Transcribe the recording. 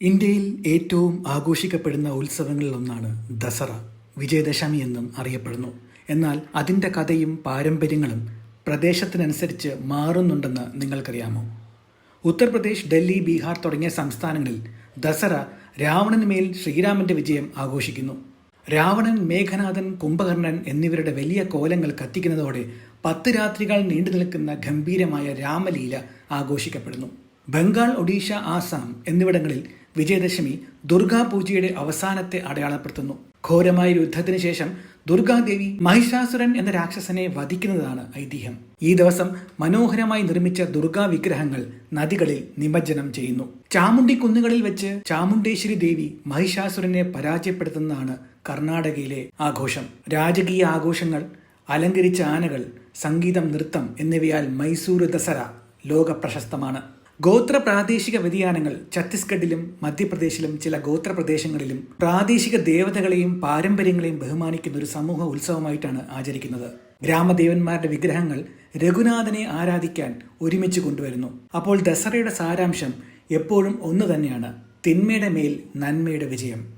ഇന്ത്യയിൽ ഏറ്റവും ആഘോഷിക്കപ്പെടുന്ന ഉത്സവങ്ങളിൽ ഒന്നാണ് ദസറ. വിജയദശമി എന്നും അറിയപ്പെടുന്നു. എന്നാൽ അതിന്റെ കഥയും പാരമ്പര്യങ്ങളും പ്രദേശത്തിനനുസരിച്ച് മാറുന്നുണ്ടെന്ന് നിങ്ങൾക്കറിയാമോ? ഉത്തർപ്രദേശ് ഡൽഹി ബീഹാർ തുടങ്ങിയ സംസ്ഥാനങ്ങളിൽ ദസറ രാവണന് മേൽ ശ്രീരാമന്റെ വിജയം ആഘോഷിക്കുന്നു. രാവണൻ മേഘനാഥൻ കുംഭകർണൻ എന്നിവരുടെ വലിയ കോലങ്ങൾ കത്തിക്കുന്നതോടെ പത്ത് രാത്രികൾ നീണ്ടു നിൽക്കുന്ന ഗംഭീരമായ രാമലീല ആഘോഷിക്കപ്പെടുന്നു. ബംഗാൾ ഒഡീഷ ആസാം എന്നിവിടങ്ങളിൽ വിജയദശമി ദുർഗാപൂജയുടെ അവസാനത്തെ അടയാളപ്പെടുത്തുന്നു. ഘോരമായ യുദ്ധത്തിന് ശേഷം ദുർഗാദേവി മഹിഷാസുരൻ എന്ന രാക്ഷസനെ വധിക്കുന്നതാണ് ഐതിഹ്യം. ഈ ദിവസം മനോഹരമായി നിർമ്മിച്ച ദുർഗാ വിഗ്രഹങ്ങൾ നദികളിൽ നിമജ്ജനം ചെയ്യുന്നു. ചാമുണ്ടി കുന്നുകളിൽ വെച്ച് ചാമുണ്ടേശ്വരി ദേവി മഹിഷാസുരനെ പരാജയപ്പെടുത്തുന്നതാണ് കർണാടകയിലെ ആഘോഷം. രാജകീയ ആഘോഷങ്ങൾ അലങ്കരിച്ച ആനകൾ സംഗീതം നൃത്തം എന്നിവയാൽ മൈസൂർ ദസറ ലോക പ്രശസ്തമാണ് ഗോത്ര പ്രാദേശിക വ്യതിയാനങ്ങൾ ഛത്തീസ്ഗഡിലും മധ്യപ്രദേശിലും ചില ഗോത്ര പ്രദേശങ്ങളിലും പ്രാദേശിക ദേവതകളെയും പാരമ്പര്യങ്ങളെയും ബഹുമാനിക്കുന്ന ഒരു സമൂഹ ഉത്സവമായിട്ടാണ് ആചരിക്കുന്നത്. ഗ്രാമദേവന്മാരുടെ വിഗ്രഹങ്ങൾ രഘുനാഥനെ ആരാധിക്കാൻ ഒരുമിച്ച് കൊണ്ടുവരുന്നു. അപ്പോൾ ദസറയുടെ സാരാംശം എപ്പോഴും ഒന്നു തന്നെയാണ്. തിന്മയുടെ മേൽ നന്മയുടെ വിജയം.